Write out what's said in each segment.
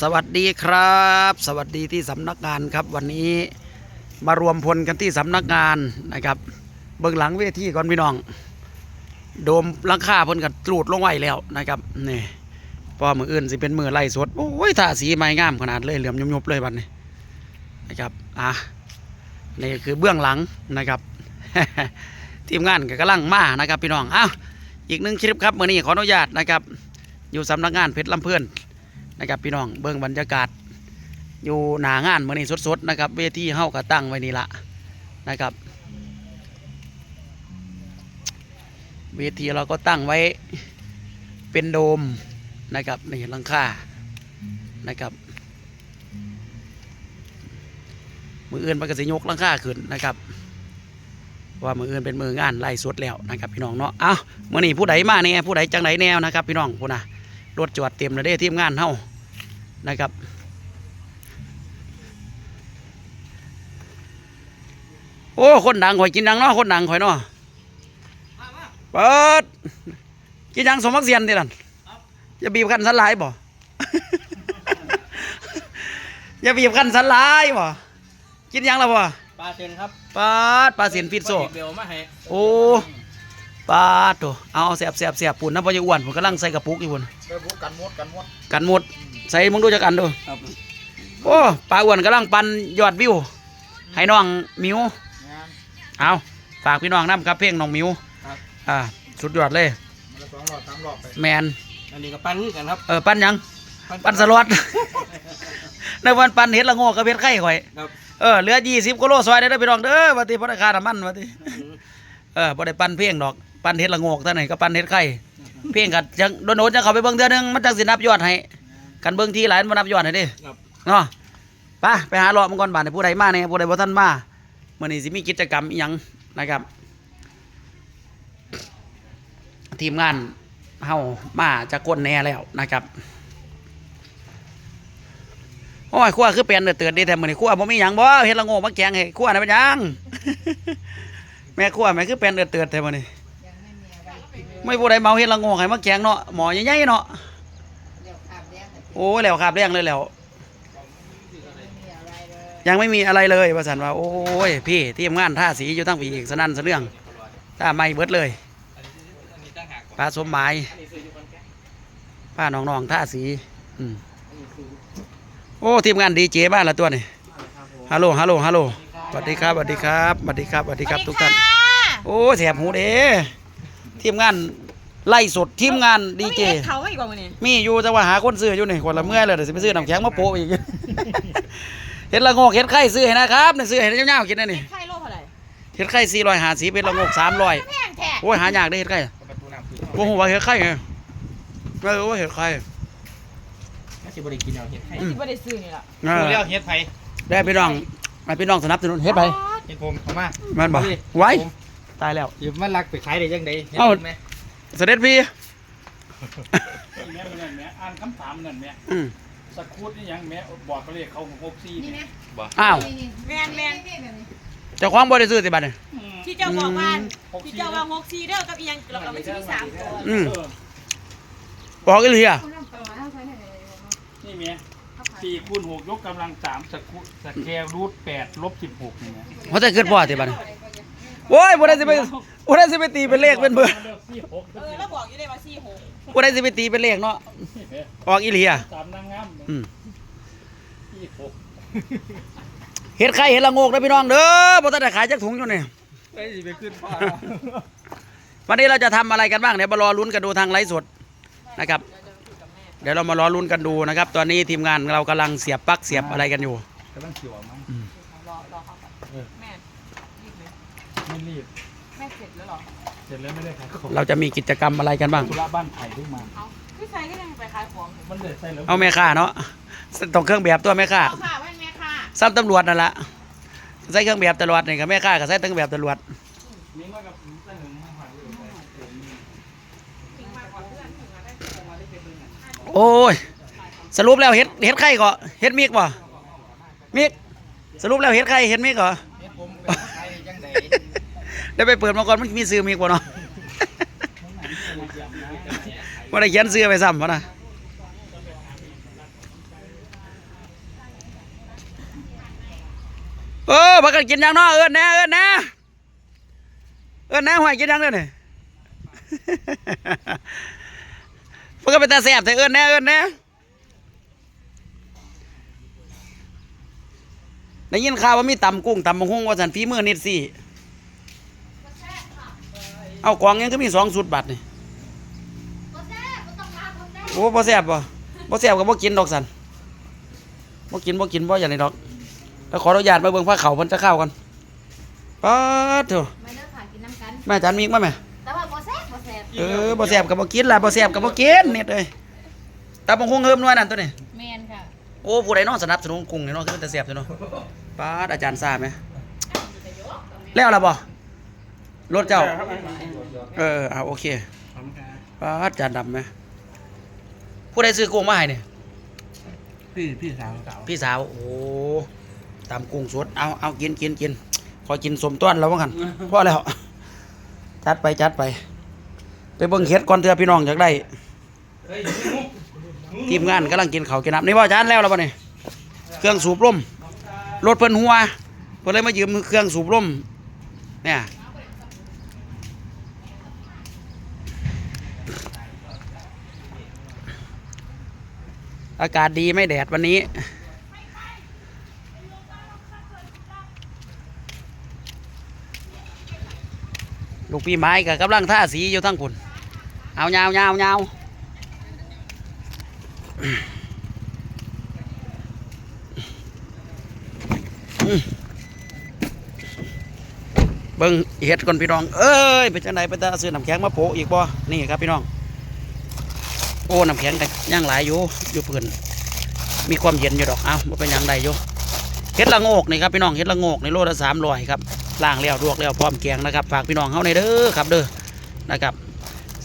สวัสดีครับ สวัสดีที่สำนักงานครับ วันนี้มารวมพลกันที่สำนักงานนะครับ เบื้องหลังเวทีก่อนพี่น้อง โดมลังคาเพิ่นกันตรูดลงไว้แล้วนะครับนี่พอมืออื่นสิเป็นมือไล่สดโอ้ยทาสีไม้งามขนาดเลยเหลี่ยมยุบๆเลยบัดนี้นะครับอะนี่คือเบื้องหลังนะครับ ทีมงานก็กำลังมานะครับพี่น้องอ้าวอีกหนึ่งคลิปครับมื่อนี้ขออนุญาตนะครับ อยู่สำนักงานเพชรลำเพื่อน นะครับพี่น้องเบื้องบรรยากาศ อยู่หนางานมื่อนี้สดๆนะครับเวทีเฮาก็ตั้งไว้นี่ละนะครับเวทีเราก็ตั้งไว้เป็นโดมนะครับนี่หลังคานะครับมืออื่นมันก็สิยกหลังคาขึ้นนะครับว่ามืออื่นเป็นมืองานไล่สดแล้วนะครับ พี่น้องเนาะ เอามื่อนี้ผู้ใดมาแน่ผู้ใดจังไหนแนวนะครับ พี่น้องผู้น่ะรถจอดเต็มเลยเด้ทีมงานเฮา นะครับ โอ้คนดังข่อยกินดังเนาะคนดังข่อยเนาะเปิดกินยังสมมักเสียนทีนั่นอย่าบีบคันสันหลายบ่อย่าบีบคันสันหลายบ่กินยังแล้วบ่ปลาเซนครับปาดปลาเสียนฟิตโซเบลมาให้โอ้ปาดโถเอาเอาแสบแสบแสบปุ่นน้ำพอยาอ้วนผมกำลังใส่กระปุกอยู่ปุ่นไปพูดกันมดกันมดกันหมด ใส่มึงดูจักอันดูครับโอ้ปลาอ้วนกำลังปั่นยอดวิวให้น้องหมิวงานเอาฝากพี่น้องน้ำครับเพลงน้องหมิวครับอ่าสุดยอดเลยมันละสองรอบสามรอบไปแมนอันนี้ก็ปั้นคือกันครับเออปั่นหยังปั่นสลอดในวันปั่นเห็ดละโงกกับเห็ดไข่ข่อยครับเออเหลือยี่สิบกิโลซอยได้อพี่น้องเด้อวัติพราคาน้ำมันวัติเออบ่ได้ปั่นเพียงดอกปั่นเฮ็ดละโงกเท่านั้นก็ปั่นเฮ็ดไข่เพียงกัจังโดนๆจะเข้าไปเบิ่งเทื่อนึงมันจังสินับยอดให้ กันเบิ่งทีหลายมันบ่นับยอดให้เด้ครับ เนาะไปไปหาเลาะมันก่อนบาดนี้ผู้ใดมาแน่ผู้ใดบ่ทันมามื้อนี้สิมีกิจกรรมอีหยังนะครับ ทีมงานเฮามาจะก้นแหน่แล้วนะครับโอ้ยขั้วคือเปลี่ยนเตือนดีแต่มื้อนี้ขั้วบ่มีหยังบ่เฮ็ดละโงกมาแกงให้ขั้วน่ะเป็นหยัง แม่ขั้วแม่คือเปลี่ยนเตือนแต่มื้อนี้ ไม่ผู้ใดเมาเฮ็ดละโงงให้มาแกงเนาะหมอใหญ่ๆเนาะ โอ้ยแล้วครับเรียงเลยแล้ว ยังไม่มีอะไรเลยว่าสันว่า โอ้ยพี่ทีมงานท่าสีอยู่ตั้งปีอีกสนั่นสะเรื่องท่าไม่เบิดเลยปลาสมหมายป้าน้องๆท่าสีอืมโอ้ทีมงานดีเจบ้านละตัวนี่ฮัลโหลฮัลโหลฮัลโหลสวัสดีครับสวัสดีครับสวัสดีครับสวัสดีครับทุกท่านโอ้แสบหูเด้ทีมงาน ไล่สดทีมงานดีเจเขาไม่กว่ามือนี่มีอยู่แต่ว่าหาคนซื้ออยู่นี่คนละเมื่อยเลยเดี๋ยวสิไปซื้อน้ำแข็งมาโปะอีกเห็ดละโงกเห็ดไข่ซื้อให้นะครับนี่ซื้อให้เจ้าๆกินนะนี่ไข่โลเท่าไหร่เห็ดไข่สี่ร้อยหาสีเป็นละโงกสามร้อยแพงแท้โอ้ยหายากได้เห็ดไข่ประตูน้ำคือโอ้โหว่าเห็ดไข่ไงไม่รู้ว่าเห็ดไข่ไม่ใช่บริกินเอาเห็ดให้อืมที่ไม่ได้ซื้อนี่ล่ะเอดูอแล้วเห็ดไผ่ได้พี่น้องให้พี่น้องสนับสนุนเห็ดไปเห็ดผมเอามามันบอกไว้ตายแล้วเดี๋ยวมันรักไปขายได้ยังไงเห็ดเอ้าไหม เสด็จพี่แม่เป็นนั่นแม่อ่านคำถามนั่นแม่อืมสกูตนี่ยังแม่บอกเขาเรียกเขาหกสี่เนี่ยอ้าวแมนแมนเจ้าของบริสุทธิ์สิบัดเนี่ยที่เจ้าบอกว่าหกที่สี่เจ้าว่าหกซีเด้อกับอีหยังเราเอาไปซื้อสามตัวอืมเออบอกอีหลีอะนี่แม่สี่คูณหกยกกำลังสามสกูตสแกลรูทแปดลบสิบหกนี่แม่เขาจะขึ้นพ่อสิบัดเนี่ย โอ้ยบ่ได้สิไปบ่ได้สิไปตีเป็นเลขเป็นเบอร์เลือกสี่หกเออแล้วบอกอยู่ได้ว่าสี่หกบ่ได้สิไปตีเป็นเลขเนาะออกอีหลีอะสามนางงามอืมสี่หกเห็ดไข่เห็ดละโงกนะพี่น้องเด้อบ่ทันได้ขายจักถุงอยู่นี่ไอ้สิไปขึ้นฟ้าวันนี้เราจะทำอะไรกันบ้างเดี๋ยวมารอลุ้นกันดูทางไลฟ์สดนะครับ เดี๋ยวเรามารอลุ้นกันดูนะครับ ตอนนี้ทีมงานเรากำลังเสียบปลั๊กเสียบอะไรกันอยู่กำลังเขียวมั้ง รอรอเขาก่อนแม่รีบเลย ไม่รีบ แม่เสร็จแล้วเหรอ เสร็จแล้วไม่ได้ขายของเราจะมีกิจกรรมอะไรกันบ้าง ธุระบ้านไผ่เพิ่งมา เอาพี่ใส่ก็ยังไปขายของมันเลยใส่แล้วเอาแม่ค้าเนาะต้องเครื่องแบบตัวแม่ค้าเอาค่ะไว้แม่ค่ะซ้ำตำรวจนั่นแหละใส่เครื่องแบบตำรวจนี่กับแม่ค้าก็ใส่เครื่องแบบตำรวจนี่ว่ากับเส้นหนึ่งมาผ่านเลยทิ้งมาก่อนเพื่อนถึงมาได้โอ้ยสรุปแล้วเห็ดเห็ดไข่ก็เห็ดมิกบ่มิกสรุปแล้วเห็ดไข่เห็ดมิกเหรอเห็ดผมไปขายได้ยังไง ได้ไปเปิดมาก่อนมันมีซื้อมีกว่เนาะว่าได้เขียนซื้อไปซ้ำวะนะเออพักกันกินยังเนาะเอิญแน่เอิญแน่เอิญแน่หวยกินยังเลยนี่ยมันก็เปตาแสบแต่เอิญแน่เอิญแน่ได้ยินข่าวว่ามีตำกุ้งตำมะฮุ่งว่าสันฝีมือนิดสี่ เอากวางยังก็มีสองสุดบัตรนี่บ่แซ่บบ่ต้องมาบ่แซ่บโอ้บ่แซ่บบ่บ่แซ่บก็บ่กินดอกสันบ่กินบ่กินบ่อย่างนี้ดอก แล้วขออนุญาตมาเบิ่งผ้าเขาวเพิ่นจะเข้ากันป๊าดเถอะมาเด้อค่ะกินน้ำกันแม่อาจารย์มีอีกมาแม่แต่ว่าบ่แซ่บบ่แซ่บเออบ่แซ่บก็บ่กินล่ะบ่แซ่บก็บ่กินเนี่ยเอ้ยตาบังคงเฮิมหน่วยนั่นตัวนี้แม่นค่ะโอ้ผู้ใดเน้องสนับสนุนกุ้งนี่เนาะคือมันแต่แซ่บจังเนาะป๊าดอาจารย์ทราบไหมแล้วล่ะบ่ รถเจ้า เออเอาโอเคป๊าดอาจารย์ดำไหมผู้ใดซื้อกุ้งมาให้เนี่ยพี่พี่สาวพี่สาว โอ้ตามกุ้งสดเอาเอากินกินกินขอกินสมต้วนแล้วว่ากันพอแล้ว จัดไปจัดไป ไปเบิ่งเฮ็ดก่อนเถอะพี่น้องอยากได้ทีมงานกำลังกินข้าวกินน้ำนี่ว่าจานแล้วแล้วป่ะนี่เครื่องสูบลมรถเพิ่นหัวเพิ่นเลยมายืมเครื่องสูบลมเนี่ย อากาศดีไม่แดดวันนี้ ลูกพี่ไม้กับกำลังท่าสีอยู่ทั้งคุณเอายาวยาวยาวเบิ้งเห็ดก่อนพี่น้อง เอ้ยเป็นจังไดไปตาซื้อน้ำแข็งมาโปะอีกบ่นี่ครับพี่น้อง โอ้น้ำแข็งกันย่างหลายอยู่อยู่เพื่อนมีความเย็นอยู่ดอกเอ้าบ่เป็นหยังใดอยู่เห็ดละโงกนี่ครับพี่น้องเห็ดละโงกในโลละสามร้อยครับล่างแล้วลวกแล้วพร้อมแกงนะครับฝากพี่น้องเฮาในเด้อครับเด้อนะครับ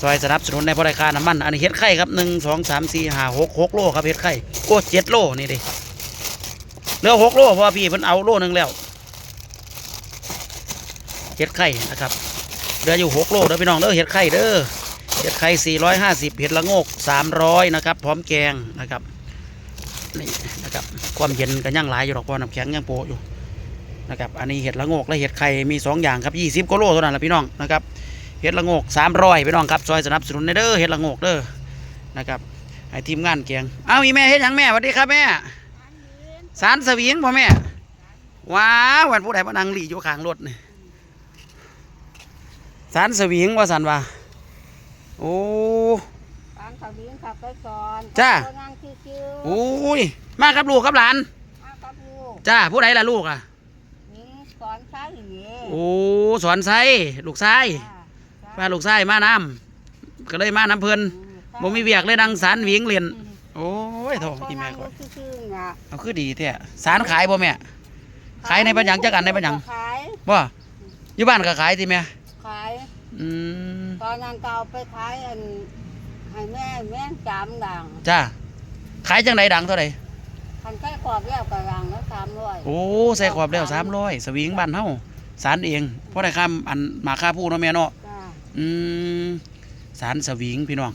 ซอยสนับสนุนในบริการน้ำมันอันนี้เฮ็ดไข่ครับหนึ่งสองสามสี่ห้าหกหกโลครับเฮ็ดไข่โอ้เจ็ดโลนี่ดิเหลือหกโลเพราะว่าพี่เพิ่นเอาโลหนึ่งแล้วเฮ็ดไข่นะครับเหลืออยู่หกโลเด้อพี่น้องเด้อเฮ็ดไข่เด้อ เฮ็ดไข่สี่ร้อยห้าสิบเห็ดละโงกสามร้อยนะครับ พร้อมแกงนะครับนี่นะครับความเย็นก็ยังหลายอยู่ดอกพราะน้ำแข็งยังโปะอยู่นะครับอันนี้เห็ดละโงกและเห็ดไข่มีสองอย่างครับยี่สิบกิโลเท่านั้นแหละพี่น้องนะครับเห็ดละโงกสามร้อยพี่น้องครับซอยสนับสนุนในเด้อเห็ดละโงกเด้อนะครับให้ทีมงานแกงเอาอีแม่เฮ็ดหยังแม่สวัสดีครับแม่สารสวิงพ่อแม่ว้าววันผู้ใดมานั่งหลีอยู่ข้างรถนี่สารสวิงว่าสันว่า โอ้ทางเขาเลี้ยงขับไปก่อนจ้าก็นั่งชิวโอ้ย มากับลูกกับหลานๆมากับลูกจ้า ผู้ใดล่ะลูกอะนี่สอนใช้เหยโอ้ สอนไซลูกชายจ้าพาลูกชายมาน้ำก็เลยมาน้ำเพิ่นบ่มีเวียกเลยดังสารหวิงเรียน โอ้ยโถอีแม่ก่อนชื่อๆน่ะเอาคือดีแท้สารขายบ่แม่ ขายในปัญญังจักอันในปัญญังขายบ่อยู่บ้านก็ขายติแม่ ขายอืมต อนนั้นก็เอาไปขายอันให้แม่แม่จามดังจ้าขายจังไดดังเท่าไหร่คันใกล้ขอบแล้วกระรังแล้วสามร้อยโอ้ใส่ขอบแล้ว300สวิงบ้านเฮาสารเองเพราะได้ค่าอันหมาค่าผู้เนาะแม่เนาะจ้าอืมสารสวิงพี่น้อง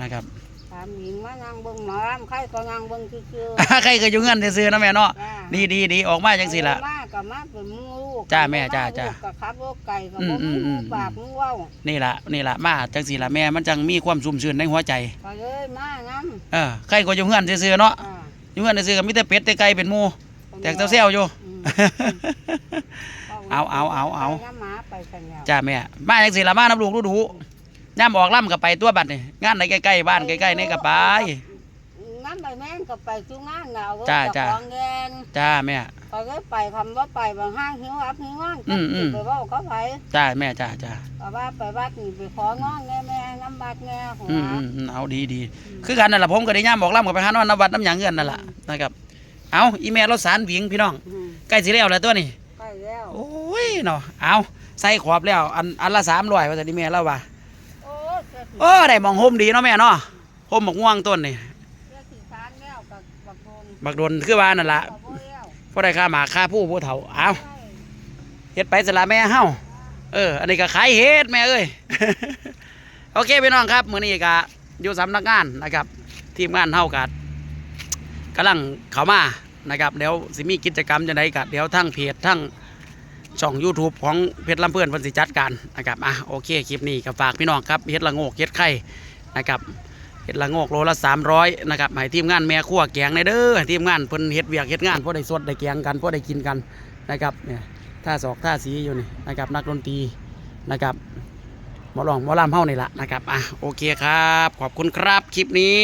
นะครับสามหญิงมานั่งเบิ่งหมอลำใครก็นั่งเบิ่งชื่อใครก็อยู่เงินซื่อๆเนาะแม่เนาะๆจ้าดีดีดีออกมาจังสิล่ะมา กับมาเป็นหมูลูกจ้าแม่จ้าจ้าลูกกับขับรถไก่กับอืบ่มอืมีมอืหมูมปากหมูเว้านี่ล่ะนี่ล่ะมาจังสิล่ะแม่มันจังมีความชุ่มชื่นในหัวใจก็เลยมาน้เออใครก็อยู่เฮือนซื่อๆเนาะำอ่าอยู่เฮือนซื่อๆก็มีแต่เป็ดแต่ไก่เป็นหมู่แตกเซลๆอยู่ อืม เอาเอาเอาเอา ไปน้ำหมาไปกันแล้วจ้าแม่มาจังสิล่ะมาน้ำลูกดูๆย่ำออกล่ำก็ไปตัวบัดนี่งานไหนใกล้ๆบ้านใกล้ๆนี่ก็ไปน้ำใบแม่งก็ไปจุงานเอารถจ้าเจ้าจ้า ของแดนจ้าแม่ ก็เลยไปคำว่าไปบางห้างหิวอับหิวงอนอืมอืม ไปเว่าเขาไปจ้าแม่จ้าจ้าก็ว่าไปวัดนี่ไปของอนแม่แม่น้ำบัดแม่หัวอืมอืมอืมเอาดีดีคือกันนั่นแหละผมก็ได้ย่ำออกล่ำก็ไปหานอนน้ำวัดน้ำหยังเงินนั่นแหละนะครับเอาอีแม่เราสารหวิงพี่น้องอืมใกล้สิแล้วแล้วตัวนี้ใกล้แล้วโอ้ยเนาะเอาใส่ขอบแล้วอันอันละสามร้อยว่าแต่นี่แม่เล่าว่าโอ้เจ้าสิโอ้ได้หมองโฮมดีเนาะแม่เนาะโฮมบักม่วงต้นนี่เจ้าสิทานแล้วกับบักโดนบักโดนคือว่านั่นละกับบ่แล้ว พอได้ค่าหมาค่าผู้ผู้เฒ่าเอาเฮ็ดไปสละแม่เฮาเออ อันนี้ก็ขายเฮ็ดแม่เอ้ยโอเคพี่น้องครับมื้อนี้ก็อยู่สำนักงานนะครับ ทีมงานเฮากักำลังเข้ามานะครับเดี๋ยวสิมีกิจกรรมจะไดกัเดี๋ยวทั้งเพจทั้งช่อง YouTube ของเพชรลำเพื่อนพิ่นสิจัดการนะครับอะโอเคคลิปนี้ก็ฝากพี่น้องครับเฮ็ดละโงกเฮ็ดไข่นะครับ เห็ดละงอกโลละ300นะครับให้ทีมงานแม่ขั้วแกงในเด้อให้ทีมงานเพิ่นเห็ดเวียกเห็ดงานพอได้สดได้แกงกันพอได้กินกันนะครับเนี่ยท่าศอกท่าสีอยู่นี่นะครับนักดนตรีนะครับหมอลองหมอลำเฮานี่ละนะครับอะโอเคครับ ขอบคุณครับคลิปนี้